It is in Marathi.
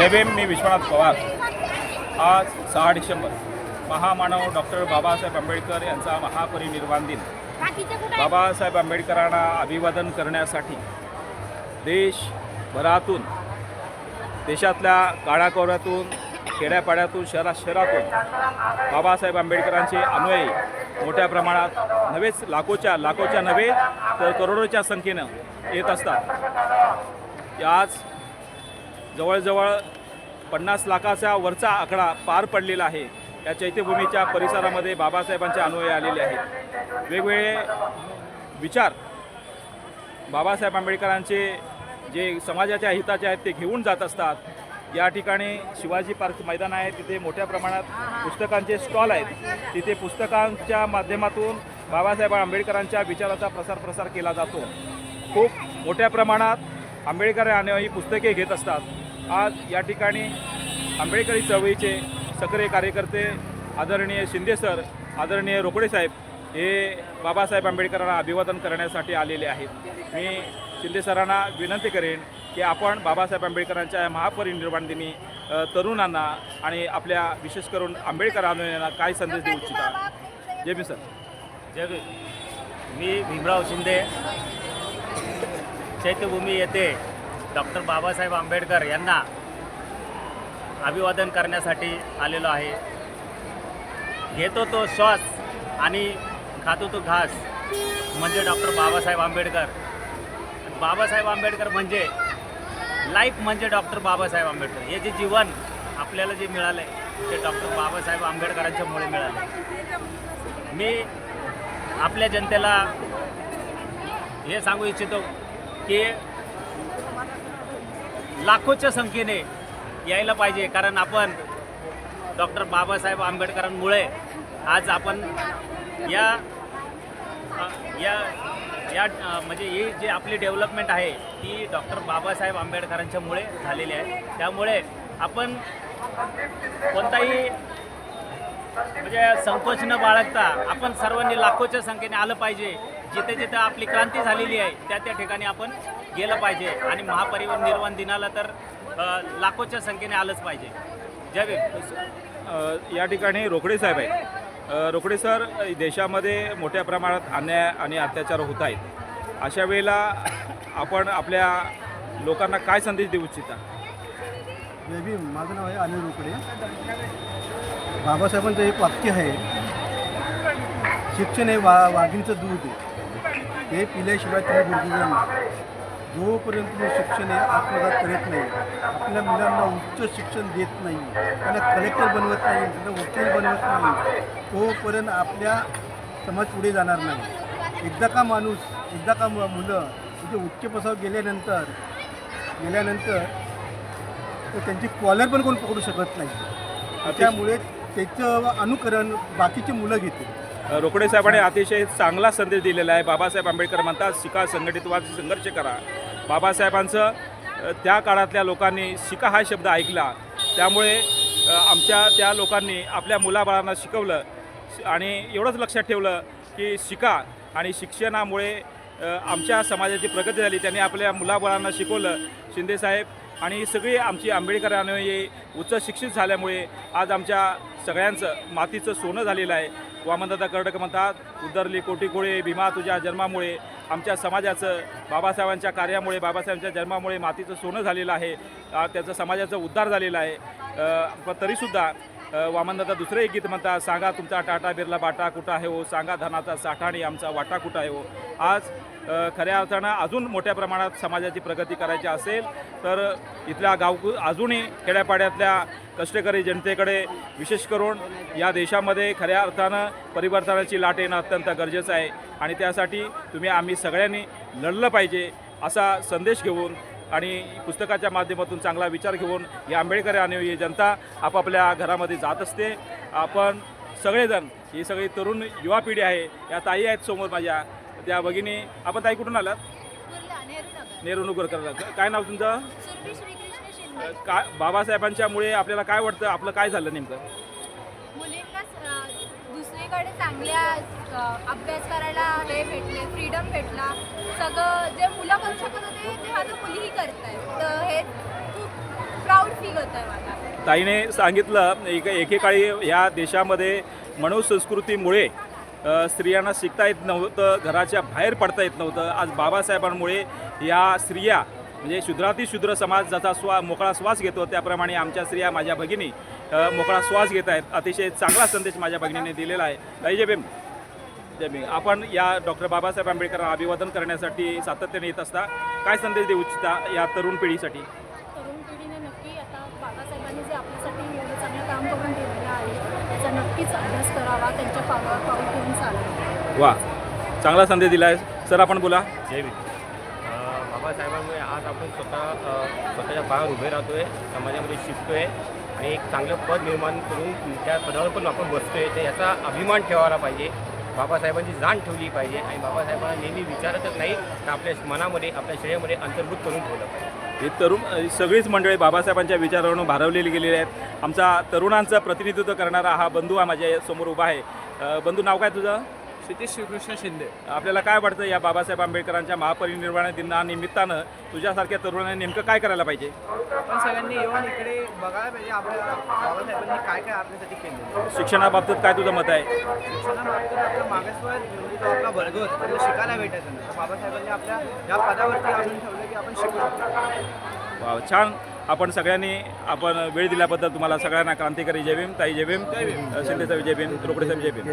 जय भीम मी विश्वनाथ पवार. आज सहा डिसेंबर महामानव डॉक्टर बाबासाहेब आंबेडकर यांचा महापरिनिर्वाण दिन. बाबासाहेब आंबेडकरांना अभिवादन करण्यासाठी देशभरातून देशातल्या काळाकोऱ्यातून खेड्यापाड्यातून शहरा शहरातून बाबासाहेब आंबेडकरांचे अनुयायी मोठ्या प्रमाणात नव्हेच लाखोच्या लाखोच्या नव्हे तर करोडोच्या संख्येनं येत असतात. आज जवळजवळ पन्नास लाखाच्या वरचा आकडा पार पडलेला आहे. या चैत्यभूमीच्या परिसरामध्ये बाबासाहेबांचे अनुयायी आलेले आहेत. वेगवेगळे विचार बाबासाहेब आंबेडकरांचे जे समाजाच्या हिताचे आहेत ते घेऊन जात असतात. या ठिकाणी शिवाजी पार्क मैदान आहे तिथे मोठ्या प्रमाणात पुस्तकांचे स्टॉल आहेत. तिथे पुस्तकांच्या माध्यमातून बाबासाहेब आंबेडकरांच्या विचाराचा प्रसार प्रसार केला जातो. खूप मोठ्या प्रमाणात आंबेडकर अनुयायी पुस्तके घेत असतात. आज या ठिकाणी आंबेडकरी चळवळीचे सक्रिय कार्यकर्ते आदरणीय शिंदे सर आदरणीय रोकडे साहेब हे बाबासाहेब आंबेडकरांना अभिवादन करण्यासाठी आलेले आहेत. मी शिंदे सरांना विनंती करेन की आपण बाबासाहेब आंबेडकरांच्या या महापरिनिर्वाण दिनी तरुणांना आणि आपल्या विशेष करून आंबेडकर अनुयायांना काय संदेश देऊ इच्छिता? जय मी सर. जय मी भीमराव शिंदे. चैत्यभूमी येथे डॉक्टर बाबासाहेब आंबेडकर यांना अभिवादन करण्यासाठी आलेलो आहे. घेतो तो श्वास आणि खातो तो घास म्हणजे डॉक्टर बाबासाहेब आंबेडकर. बाबासाहेब आंबेडकर म्हणजे लाईफ म्हणजे डॉक्टर बाबासाहेब आंबेडकर. हे जे जीवन आपल्याला जे मिळालं आहे ते डॉक्टर बाबासाहेब आंबेडकरांच्यामुळे मिळालं मी आपल्या जनतेला हे सांगू इच्छितो की लाखोच्या संख्येने यायला पाहिजे कारण आपण डॉक्टर बाबासाहेब आंबेडकरांमुळे आज आपण या या या म्हणजे ही जी आपली डेव्हलपमेंट आहे ती डॉक्टर बाबासाहेब आंबेडकरांच्यामुळे झालेली आहे. त्यामुळे आपण कोणताही म्हणजे संकोच न बाळगता आपण सर्वांनी लाखोच्या संख्येने आलं पाहिजे. जिथे जिथे आपली क्रांती झालेली आहे त्या त्या ठिकाणी आपण गेलं पाहिजे आणि महापरिवहन निर्वाण दिनाला तर लाखोच्या संख्येने आलंच पाहिजे. जय भीम. या ठिकाणी रोकडे साहेब आहेत. रोकडे सर देशामध्ये मोठ्या प्रमाणात अन्याय आणि अत्याचार होत आहेत. अशा वेळेला आपण आपल्या लोकांना काय संदेश देऊ इच्छिता? जय भीम. माझं नाव आहे अनिल रोकडे. बाबासाहेबांचं एक वाक्य आहे शिक्षण हे वा वाघींचं दूध आहे. ते पिल्याशिवाय तुम्ही गुरुजीला नाही जोपर्यंत तुम्ही शिक्षण हे आत्मसात करीत नाही आपल्या मुलांना उच्च शिक्षण देत नाही त्यांना कलेक्टर बनवत नाही त्यांना वकील बनवत नाही तोपर्यंत आपल्या समाज पुढे जाणार नाही. एकदा का माणूस एकदा का मु- मुलं म्हणजे उच्च पसावर गेल्यानंतर गेल्यानंतर तर त्यांची कॉलर पण कोण पकडू शकत नाही. त्यामुळे त्याचं अनुकरण बाकीची मुलं घेतील. रोकडे साहेबांनी अतिशय चांगला संदेश दिलेला आहे. बाबासाहेब आंबेडकर म्हणतात शिका संघटित संघर्ष करा. बाबासाहेबांचं त्या काळातल्या लोकांनी शिका हा शब्द ऐकला. त्यामुळे आमच्या त्या लोकांनी आपल्या मुलाबाळांना शिकवलं. श- आणि एवढंच लक्षात ठेवलं की शिका आणि शिक्षणामुळे आमच्या समाजाची प्रगती झाली. त्यांनी आपल्या मुलाबाळांना शिकवलं. शिंदेसाहेब आणि सगळी आमची आंबेडकरांनी उच्च शिक्षित झाल्यामुळे आज आमच्या सगळ्यांचं मातीचं सोनं झालेलं आहे. वामनदादा कर्डक म्हणतात उदरली कोटी कोळे भीमा तुझ्या जन्मामुळे. आमच्या समाजाचं बाबासाहेबांच्या कार्यामुळे बाबासाहेबांच्या जन्मामुळे मातीचं सोनं झालेलं आहे. त्याचं समाजाचा उद्धार झालेला आहे. पण तरीसुद्धा वामनदादा दुसरं एक गीत म्हणतात सांगा तुमचा टाटा बिर्ला बाटा कुठं आहे हो? सांगा धनाचा साठा आणि आमचा वाटा कुठं आहे हो? आज खऱ्या अर्थानं अजून मोठ्या प्रमाणात समाजाची प्रगती करायची असेल तर इथल्या गाव अजूनही खेड्यापाड्यातल्या कष्टकरी जनतेकडे विशेष करून या देशामध्ये खऱ्या अर्थानं परिवर्तनाची लाट येणं अत्यंत गरजेचं आहे. आणि त्यासाठी तुम्ही आम्ही सगळ्यांनी लढलं पाहिजे असा संदेश घेऊन आणि पुस्तकाच्या माध्यमातून चांगला विचार घेऊन ही आंबेडकर आणि जनता आपापल्या घरामध्ये जात असते. आपण सगळेजण ही सगळी तरुण युवा पिढी आहे या ताई आहेत समोर माझ्या त्या भगिनी आपण ताई कुठून आलात? नेहरू नगर. नेहरू नगरकर काय नाव तुमचं? काय बाबासाहेबांच्यामुळे आपल्याला काय वाटतं आपलं काय झालं नेमकं? दुसरीकडे चांगल्या अभ्यास करायला हे भेटले फ्रीडम भेटला. सगळं जे मुलं करू शकत होते ते आता मुलीही करत आहेत तर हे खूप प्राऊड फील होत आहे मला. ताईने सांगितलं एक एकेकाळी ह्या देशामध्ये मनुसंस्कृतीमुळे स्त्रियांना शिकता येत नव्हतं घराच्या बाहेर पडता येत नव्हतं. आज बाबासाहेबांमुळे या स्त्रिया म्हणजे शूद्राती शूद्र समाज जसा स्वा मोकळा श्वास घेतो. त्याप्रमाणे आमच्या स्त्रिया माझ्या भगिनी मोकळा श्वास घेत आहेत. अतिशय चांगला संदेश माझ्या भगिनीने दिलेला आहे. ताई जय भीम. जय भीम. आपण या डॉक्टर बाबासाहेब आंबेडकरांना अभिवादन करण्यासाठी सातत्याने येत असता काय संदेश देऊ इच्छिता या तरुण पिढीसाठी? तरुण पिढीने नक्की आता बाबासाहेबांनी जे आपल्यासाठी एवढं चांगलं काम करून दिलेलं आहे त्याचा नक्कीच अभ्यास करावा त्यांच्या पावलावर पाऊल ठेवून चालावं. वा. चांगला संदेश दिला आहे सर आपण बोला. जय भीम. बाबासाहेबांमुळे आज आपण स्वतः स्वतःच्या पायावर उभे राहतो आहे समाजामध्ये शिकतो आहे आणि एक चांगलं पद निर्माण करून त्या पदावर पण आपण बसतो आहे तर याचा अभिमान ठेवायला पाहिजे. बाबासाहेबांची जाण ठेवली पाहिजे आणि बाबासाहेबांना नेहमी विचारतच नाही तर आपल्या मनामध्ये आपल्या शरीरामध्ये अंतर्भूत करून ठेवलं पाहिजे. हे तरुण सगळीच मंडळी बाबासाहेबांच्या विचारावरून भारवलेली गेलेली आहेत. आमचा तरुणांचं प्रतिनिधित्व करणारा हा बंधू हा माझ्यासमोर उभा आहे. बंधू नाव काय तुझं? क्षितिज श्रीकृष्ण शिंदे. आपल्याला काय वाटतं या बाबासाहेब आंबेडकरांच्या महापरिनिर्वाण दिनानिमित्तानं तुझ्यासारख्या तरुणांनी नेमकं काय करायला पाहिजे? आपण सगळ्यांनी येऊन इकडे बघायला पाहिजे आपल्या बाबासाहेबांनी काय काय आपल्यासाठी केलं शिक्षणाबाबतीत काय तुझं मत आहे? शिक्षणाबाबतीत आपला जो आपला वर्ग होता त्याला शिकायला भेटायचं नाही. तर बाबासाहेबांनी आपल्या या पदावरती आणून ठेवलं की आपण शिकू शकतो. वा छान. आपण सगळ्यांनी आपण वेळ दिल्याबद्दल तुम्हाला सगळ्यांना क्रांतिकारी जय भीम. ताई जय भीम. शिंदे साहेब जय भीम. रोकडे साहेब जय भीम.